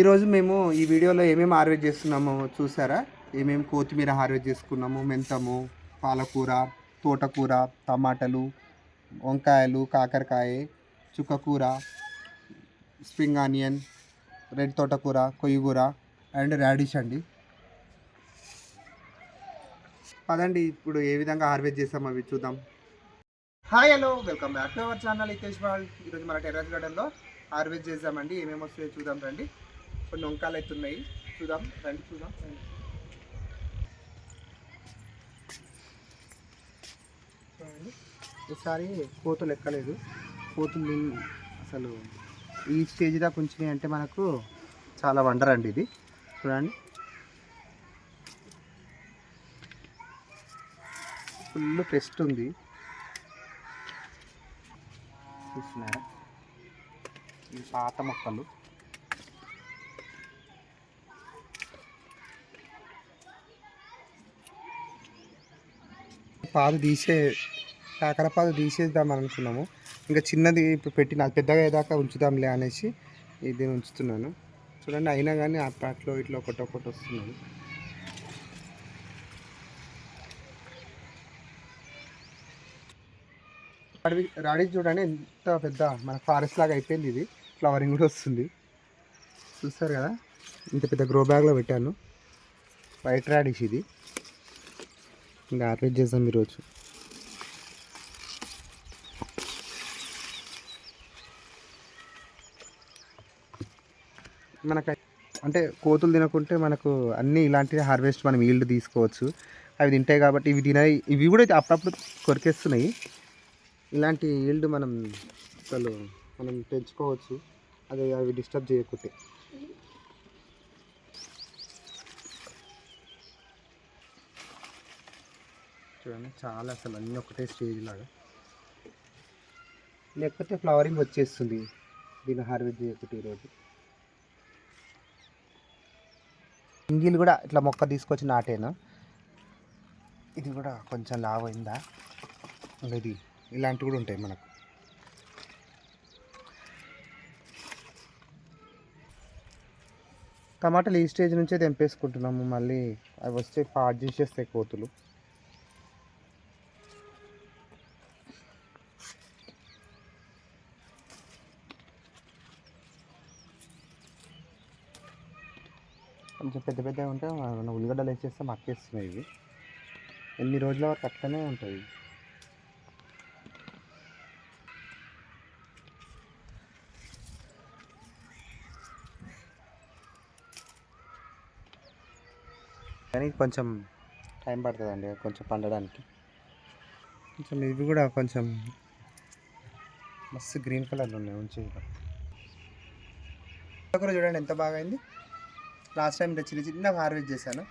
ఈరోజు మేము ఈ వీడియోలో ఏమేమి హార్వెస్ట్ చేస్తున్నామో చూసారా? ఏమేమి కొత్తిమీర హార్వెస్ట్ చేసుకున్నాము? మెంతము? పాలకూర తోటకూర టమాటాలు వంకాయలు కాకరకాయ చుక్కకూర స్ప్రింగ్ ఆనియన్ రెడ్ తోటకూర కొయ్యకూర అండ్ రాడిష్ అండి. పదండి ఇప్పుడు ఏ విధంగా హార్వెస్ట్ చేస్తాం అవి చూద్దాం. Hi hello welcome back to our channel Itesh Bal. ఈరోజు మన టెర్రస్ గార్డెన్లో హార్వెస్ట్ చేద్దామండి. ఏమేమి వస్తాయో చూద్దాం రండి. కొన్ని వంకాయలు అయితే ఉన్నాయి. చూద్దాం రండి చూద్దాం. చూడండి ఈసారి కోతులు ఎక్కలేదు. కోతులు అసలు ఈ స్టేజ్ దాకా ఉంచినాయి అంటే మనకు చాలా వండర్ అండి ఇది. చూడండి. ఫుల్ పెస్ట్ ఉంది. చూస్తున్నారా ఈ పాత మొక్కలు. పాదు తీసే కాకర పాదు తీసేద్దాం అనుకున్నాము. ఇంకా చిన్నది ఇప్పుడు పెట్టిన పెద్దగా ఏదాకా ఉంచుదాంలే అనేసి ఇది ఉంచుతున్నాను. చూడండి అయినా కానీ ఆ ప్యాట్లో ఇట్లా ఒకటి ఒకటి వస్తున్నాను. అడవి రాడి చూడండి ఎంత పెద్ద మన ఫారెస్ట్ లాగా అయిపోయింది ఇది. ఫ్లవరింగ్ కూడా వస్తుంది. చూస్తారు కదా ఇంత పెద్ద గ్రో బ్యాగ్లో పెట్టాను. వైట్ రాడిష్ ఇది. ఇంకా హార్వెస్ట్ చేద్దాం ఈరోజు. మనకు అంటే కోతులు తినకుంటే మనకు అన్నీ ఇలాంటి హార్వెస్ట్ మనం ఈల్డ్ తీసుకోవచ్చు. అవి తింటాయి కాబట్టి ఇవి తినాయి ఇవి కూడా అప్పుడప్పుడు కొరికేస్తున్నాయి. ఇలాంటి ఈల్డ్ మనం అసలు మనం పెంచుకోవచ్చు. అది అవి డిస్టర్బ్ చేయకుంటే. చూడండి చాలా అసలు అన్నీ ఒకటే స్టేజ్ లాగా. లేకపోతే ఫ్లవరింగ్ వచ్చేస్తుంది దీన్ని హార్వెస్ట్ ఒకటి ఈరోజు ఇంగిల్ కూడా ఇట్లా మొక్క తీసుకొచ్చి నాటేను? ఇది కూడా కొంచెం లావ్ అయిందా? ఇది ఇలాంటివి కూడా ఉంటాయి మనకు. టమాటాలు ఈ స్టేజ్ నుంచే తెంపేసుకుంటున్నాము మళ్ళీ అవి వస్తే పాడు చేసేస్తాయి కోతులు కొంచెం పెద్ద పెద్దగా ఉంటే మన చేస్తే మక్కేస్తున్నాయి ఇవి. ఎన్ని రోజుల వరకు అట్లనే ఉంటుంది కానీ కొంచెం టైం పడుతుందండి కొంచెం పండడానికి. కొంచెం ఇవి కూడా కొంచెం మస్తు గ్రీన్ కలర్లో ఉన్నాయి ఉంచి కూడా చూడండి ఎంత బాగా అయింది. లాస్ట్ టైం చిన్న చిన్నగా హార్వెస్ట్ చేశాను.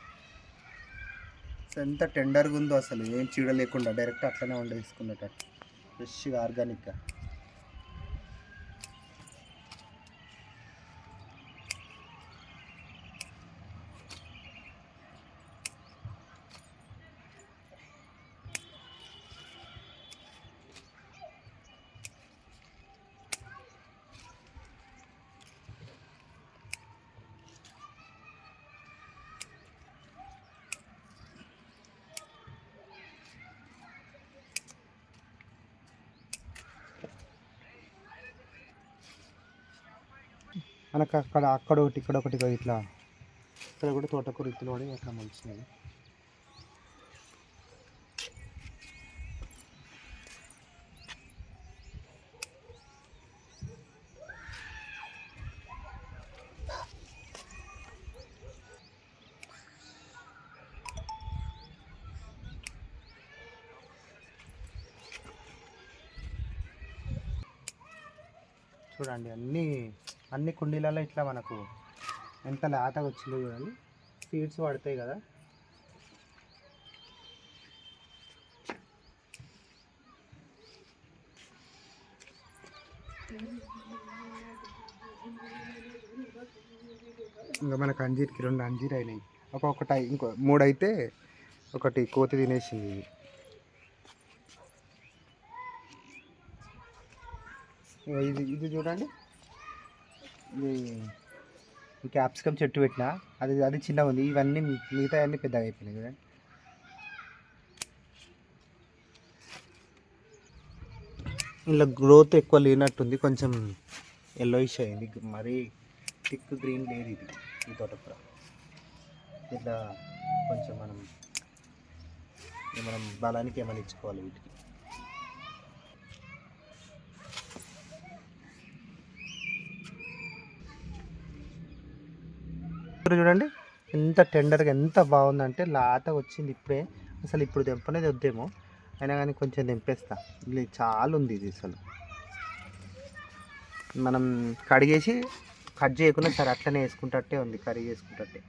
ఎంత టెండర్గా ఉందో అసలు ఏం చీడ లేకుండా డైరెక్ట్ అట్లనే వండేసుకున్నట్టు ఫ్రెష్గా ఆర్గానిక్గా మనకు అక్కడ అక్కడ ఒకటి ఇక్కడ ఒకటి ఇట్లా. ఇక్కడ కూడా తోటకూర ఇత్తులు పడి అక్కడ మంచిది చూడండి అన్నీ అన్ని కుండీలలో ఇట్లా మనకు ఎంత లేతగా వచ్చిందో చూడండి. సీడ్స్ పడతాయి కదా. ఇంకా మనకు అంజీర్కి రెండు అంజీర్ అయినాయి. ఒక్కొక్కటి ఇంకో మూడు అయితే ఒకటి కోతి తినేసింది. ఇది ఇది చూడండి. క్యాప్సికమ్ చెట్టు పెట్టిన? అది అది చిన్నగా ఉంది. ఇవన్నీ మిగతా అన్నీ పెద్దగా అయిపోయినాయి చూడండి. ఇలా గ్రోత్ ఎక్కువ లేనట్టుంది. కొంచెం ఎల్లోయిష్ అయింది. మరీ థిక్ గ్రీన్ లేదు ఇది ఈ తోటకూర. ఇట్లా కొంచెం మనం మనం బలానికి ఏమైనా ఇచ్చుకోవాలి వీటికి. ఇప్పుడు చూడండి ఎంత టెండర్గా ఎంత బాగుందంటే లాత వచ్చింది ఇప్పుడే. అసలు ఇప్పుడు తెంపనేది వద్దేమో. అయినా కానీ కొంచెం తెంపేస్తా. ఇది చాలా ఉంది ఇది అసలు. మనం కడిగేసి కట్ చేయకుండా సరే అట్లనే వేసుకుంటట్టే ఉంది కర్రీ చేసుకుంటట్టే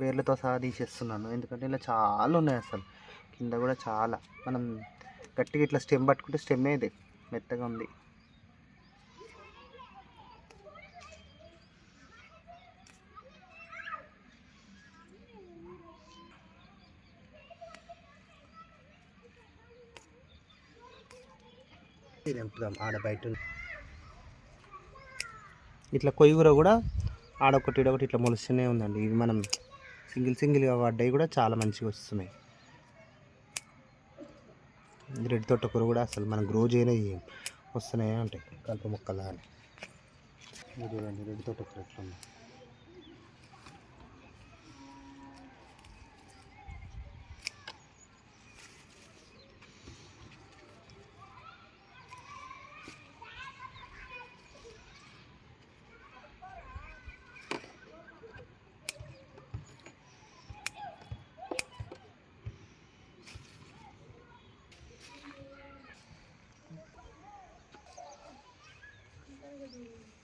వేర్లతో సహా తీసేస్తున్నాను. ఎందుకంటే ఇలా చాలా ఉన్నాయి అసలు. కింద కూడా చాలా. మనం గట్టిగా ఇట్లా స్టెమ్ పట్టుకుంటే స్టెమ్ ఇది. మెత్తగా ఉంది. ఇది తెంపుదాం ఆడ బయట. ఇట్లా కొయ్యూర కూడా ఆడొకటి ఈడొకటి ఇట్లా మొలుస్తూనే ఉందండి. ఇవి మనం సింగిల్ సింగిల్గా పడ్డాయి కూడా చాలా మంచిగా వస్తున్నాయి. రెడ్ తోటకూర కూడా అసలు మనం గ్రో చేయలేదు వస్తున్నాయి ఉంటాయి కలుపు మొక్కలా అని ఇది చూడండి రెడ్ తోటకూర ఎట్లా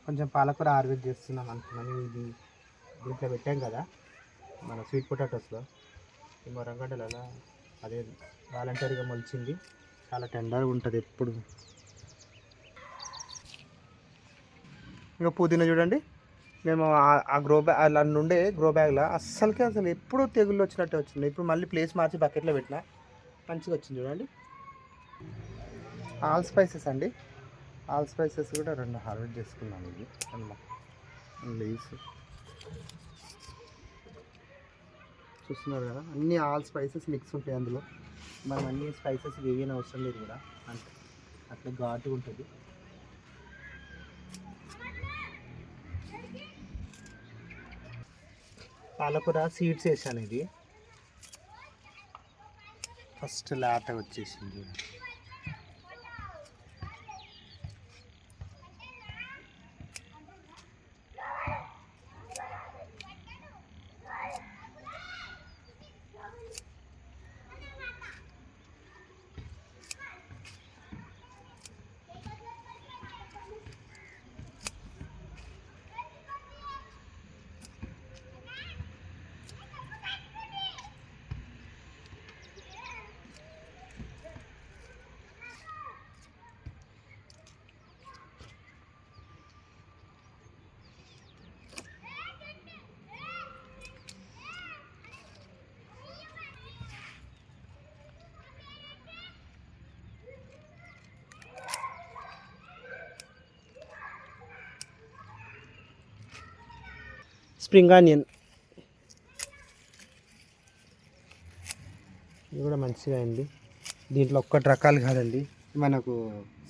కొంచెం పాలకూర ఆర్వేట్ చేస్తున్నాం అనుకున్నాను. ఇది దీంట్లో పెట్టాం కదా మన స్వీట్ పొటాటోస్లో ఈ మొరంగడ్డలలో అదే వాలంటరీగా మొలిచింది. చాలా టెండర్గా ఉంటుంది ఎప్పుడు. ఇంకా పుదీనా చూడండి. మేము ఆ- గ్రో బ్యాగ్ అలా నుండే గ్రో బ్యాగ్లో అస్సలకే అసలు ఎప్పుడు తెగుళ్ళు వచ్చినట్టే వచ్చింది. ఇప్పుడు మళ్ళీ ప్లేస్ మార్చి బకెట్లో పెట్టిన మంచిగా వచ్చింది చూడండి. ఆల్ స్పైసెస్ అండి. ఆల్ స్పైసెస్ కూడా రెండు హార్వెస్ట్ చేసుకున్నాను ఇది. లీవ్స్ చూస్తున్నారు కదా అన్ని ఆల్ స్పైసెస్ మిక్స్ ఉంటాయి అందులో. మనం అన్ని స్పైసెస్ వేయని అవసరం లేదు కూడా. అంటే అట్లా ఘాటు ఉంటుంది. పాలకూర సీడ్స్ వేసాను ఇది. ఫస్ట్ లాట వచ్చేసింది. Spring onion. ఇది కూడా మంచిగా అయింది. దీంట్లో ఒక్కటి రకాలు కాదండి. మనకు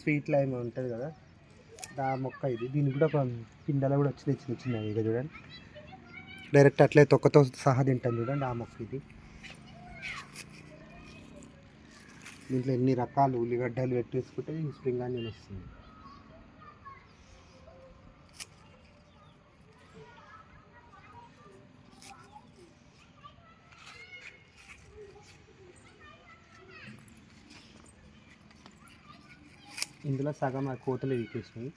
స్వీట్ లైమ్ ఉంటుంది కదా దా మొక్క ఇది. దీనికి కూడా ఒక పిందెలు కూడా వచ్చింది చిన్న చిన్నవి ఇక చూడండి. డైరెక్ట్ అట్లే తొక్కతో సహా తింటాను చూడండి ఆ మొక్క ఇది. దీంట్లో ఎన్ని రకాలు ఉల్లిగడ్డలు పెట్టేసుకుంటే స్ప్రింగ్ ఆనియన్ వస్తుంది. ఇందులో సగం ఆ కోతలు ఎక్కేసినాయి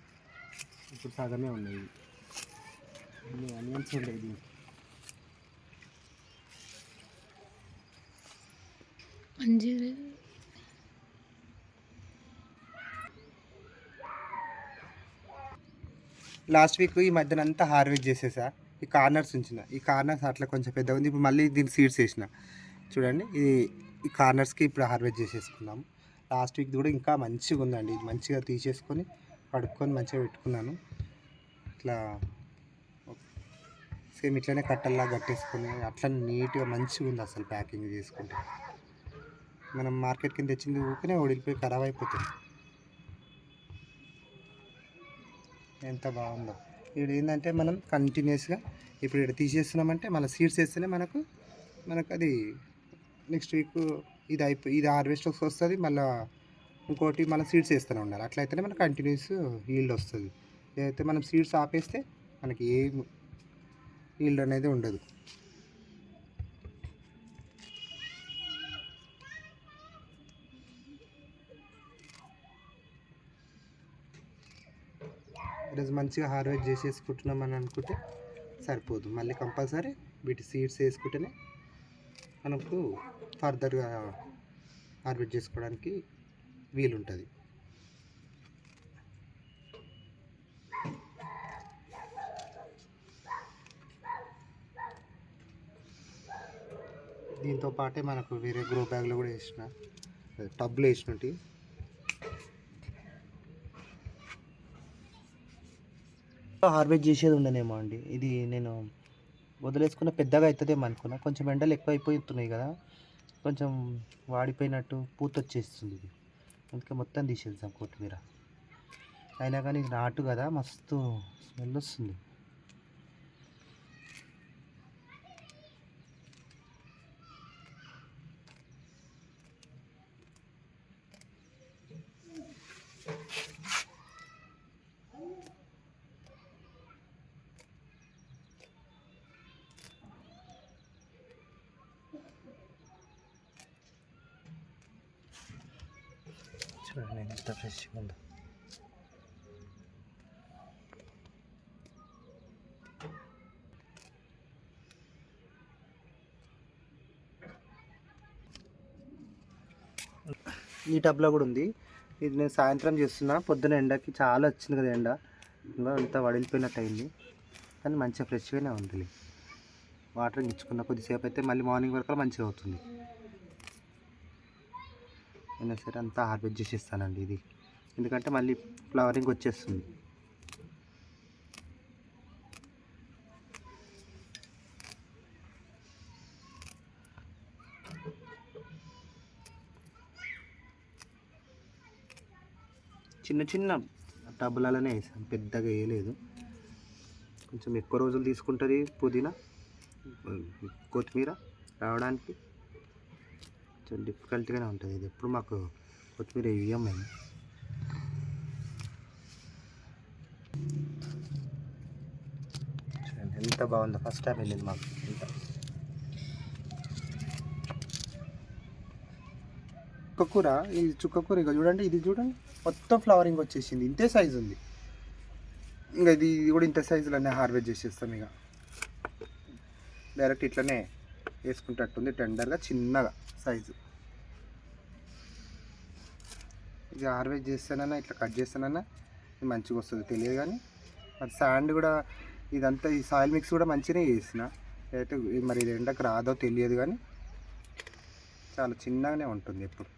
ఇప్పుడు సగమే ఉన్నాయి. ఇన్ని ఆనియన్స్ దీనికి. అంజీరు లాస్ట్ వీక్ ఈ మధ్యన అంతా హార్వెస్ట్ చేసేసా. ఈ కార్నర్స్ ఉంచిన. ఈ కార్నర్స్ అట్లా కొంచెం పెద్దగా ఉంది ఇప్పుడు మళ్ళీ దీనికి సీడ్స్ వేసిన. చూడండి ఇది ఈ కార్నర్స్కి ఇప్పుడు హార్వెస్ట్ చేసేసుకున్నాము లాస్ట్ వీక్ కూడా ఇంకా మంచిగా ఉందండి. మంచిగా తీసేసుకొని కడుక్కొని మంచిగా పెట్టుకున్నాను. ఇట్లా సేమ్ ఇట్లనే కట్టల్లా కట్టేసుకొని అట్లా నీట్గా మంచిగా ఉంది అసలు ప్యాకింగ్ చేసుకుంటే. మనం మార్కెట్ కింద తెచ్చింది ఊరికనే ఒడిలిపోయి ఖరాబ్ అయిపోతుంది. ఎంత బాగుందో. ఇక్కడ ఏంటంటే మనం కంటిన్యూస్గా ఇప్పుడు ఇక్కడ తీసేస్తున్నామంటే మన సీడ్స్ వేస్తేనే మనకు మనకు అది నెక్స్ట్ వీక్ ఇది అయిపోయి ఇది హార్వెస్టర్స్ వస్తుంది మళ్ళీ ఇంకోటి మనం సీడ్స్ వేస్తూనే ఉండాలి. అట్లయితేనే మనకు కంటిన్యూస్ ఈల్డ్ వస్తుంది. అయితే మనం సీడ్స్ ఆపేస్తే మనకి ఏం ఈల్డ్ అనేది ఉండదు. ఈరోజు మంచిగా హార్వెస్ట్ చేసేసుకుంటున్నాం అని అనుకుంటే సరిపోదు. మళ్ళీ కంపల్సరీ వీటి సీడ్స్ వేసుకుంటేనే మనకు ఫర్దర్గా హార్వెస్ట్ చేసుకోవడానికి వీలుంటుంది. దీంతో పాటే మనకు వేరే గ్రో బ్యాగ్లో కూడా వేసిన టబ్లో వేసినట్టు. హార్వెస్ట్ చేసేది ఉండనేమో అండి. ఇది నేను వదిలేసుకున్న పెద్దగా అవుతుందేమో అనుకున్నా. కొంచెం ఎండలు ఎక్కువ అయిపోతున్నాయి కదా. కొంచెం వాడిపోయినట్టు పూత వచ్చేస్తుంది ఇది. అందుకే మొత్తం తీసేద్దాం కొత్తిమీర. అయినా కానీ నాటు కదా మస్తు స్మెల్ వస్తుంది. చూడండి ఎంత ఫ్రెష్గా ఉందో ఈ టబ్లో కూడా ఉంది. ఇది నేను సాయంత్రం చేస్తున్నా. పొద్దున ఎండకి చాలా వచ్చింది కదా ఎండ. ఇంకా అంతా వడిలిపోయినట్టు అయింది. కానీ మంచిగా ఫ్రెష్గానే ఉంది. వాటర్ ఇచ్చుకున్న కొద్దిసేపు అయితే మళ్ళీ మార్నింగ్ వరకు మంచిగా అవుతుంది. అయినా సరే అంతా హార్వెస్ట్ చేసేస్తానండి ఇది. ఎందుకంటే మళ్ళీ ఫ్లవరింగ్ వచ్చేస్తుంది. చిన్న చిన్న టబ్బులలోనే వేసాను. పెద్దగా వేయలేదు. కొంచెం ఎక్కువ రోజులు తీసుకుంటుంది పుదీనా కొత్తిమీర రావడానికి. కొంచెం డిఫికల్ట్గానే ఉంటుంది. ఇది ఎప్పుడు మాకు కొత్తిమీర వేయం మేము. ఎంత బాగుందో ఫస్ట్ టైం వెళ్ళింది మాకు. ఎంత? చుక్కకూర ఇది చుక్కకూర ఇక చూడండి ఇది చూడండి. మొత్తం ఫ్లవరింగ్ వచ్చేసింది. ఇంతే సైజు ఉంది. ఇంకా ఇది ఇది కూడా ఇంత సైజులోనే హార్వెస్ట్ చేసేస్తాం ఇక డైరెక్ట్ ఇట్లనే వేసుకుంటట్టుంది టెండర్గా చిన్నగా. సైజు. ఇది హార్వెస్ట్ చేస్తానన్నా ఇట్లా కట్ చేస్తానన్నా ఇది మంచిగా వస్తుంది. తెలియదు కానీ మరి శాండ్ కూడా ఇదంతా ఈ సాయిల్ మిక్స్ కూడా మంచిగానే చేసిన. అయితే మరి ఇది ఎండకు రాదో తెలియదు కానీ చాలా చిన్నగానే ఉంటుంది ఎప్పుడు.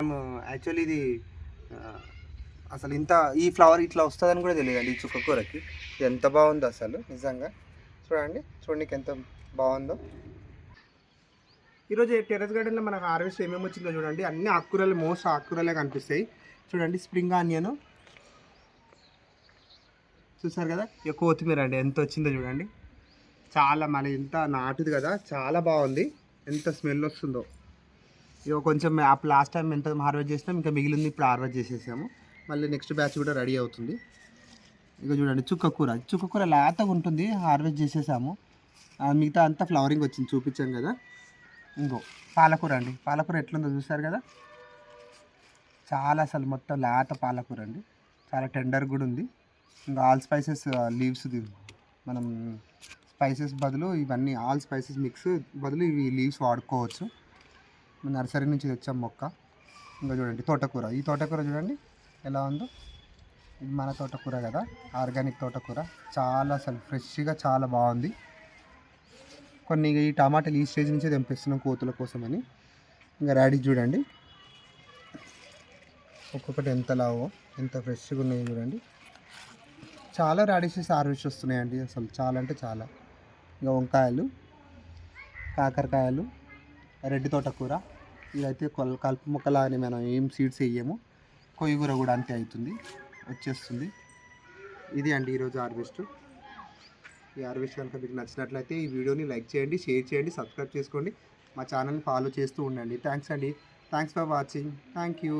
మేము యాక్చువల్లీ ఇది అసలు ఇంత ఈ ఫ్లవర్ ఇట్లా వస్తుందని కూడా తెలియదండి ఈ చుక్కకూరకి ఎంత బాగుందో అసలు నిజంగా. చూడండి చూడండి ఎంత బాగుందో. ఈరోజు టెర్రస్ గార్డెన్లో మనకు హార్వెస్ట్ ఏమేమి వచ్చిందో చూడండి. అన్ని ఆకుకూరలు మోస్ట్ ఆకుకూరలే కనిపిస్తాయి. చూడండి స్ప్రింగ్ ఆనియన్. చూసారు కదా ఇక కొత్తిమీర అండి ఎంత వచ్చిందో చూడండి. చాలా మన ఎంత నాటుది కదా చాలా బాగుంది. ఎంత స్మెల్ వస్తుందో. ఇక కొంచెం అప్పుడు లాస్ట్ టైం ఎంత హార్వెస్ట్ చేసినాం ఇంకా మిగిలింది ఇప్పుడు హార్వెస్ట్ చేసేసాము. మళ్ళీ నెక్స్ట్ బ్యాచ్ కూడా రెడీ అవుతుంది. ఇక చూడండి చుక్కకూర చుక్కకూర లేతగా ఉంటుంది హార్వెస్ట్ చేసేసాము. మిగతా అంతా ఫ్లవరింగ్ వచ్చింది చూపించాం కదా. ఇంకో పాలకూర అండి. పాలకూర ఎట్లుందో చూసారు కదా? చాలా అసలు మొత్తం లేత పాలకూర అండి. చాలా టెండర్ కూడా ఉంది. ఇంకా ఆల్ స్పైసెస్ లీవ్స్ మనం స్పైసెస్ బదులు ఇవన్నీ ఆల్ స్పైసెస్ మిక్స్ బదులు ఇవి లీవ్స్ వాడుకోవచ్చు. నర్సరీ నుంచి తెచ్చాం మొక్క. ఇంకా చూడండి తోటకూర. ఈ తోటకూర చూడండి. ఎలా ఉందో? ఇది మన తోటకూర కదా? ఆర్గానిక్ తోటకూర. చాలా అసలు ఫ్రెష్గా చాలా బాగుంది. కొన్ని ఈ టమాటాలు ఈ స్టేజ్ నుంచే తెంపిస్తున్నాం కోతుల కోసమని. ఇంకా ర్యాడీ చూడండి. ఒక్కొక్కటి ఎంత లావో ఎంత ఫ్రెష్గా ఉన్నాయో చూడండి. చాలా రాడిషెస్ హార్వెస్ట్ వస్తున్నాయండి అసలు. చాలా అంటే చాలా. ఇంకా వంకాయలు కాకరకాయలు రెడ్డి తోటకూర. ఇదైతే కొల్ కలుపు మొక్కలాగానే మనం ఏం సీడ్స్ వేయము. కొయ్యగూర కూడా అంతే అవుతుంది వచ్చేస్తుంది. ఇది అండి ఈరోజు హార్వెస్ట్. ఈ హార్వెస్ట్ కనుక మీకు నచ్చినట్లయితే ఈ వీడియోని లైక్ చేయండి షేర్ చేయండి సబ్స్క్రైబ్ చేసుకోండి. మా ఛానల్ని ఫాలో చేస్తూ ఉండండి. థ్యాంక్స్ అండి. Thanks for watching. Thank you.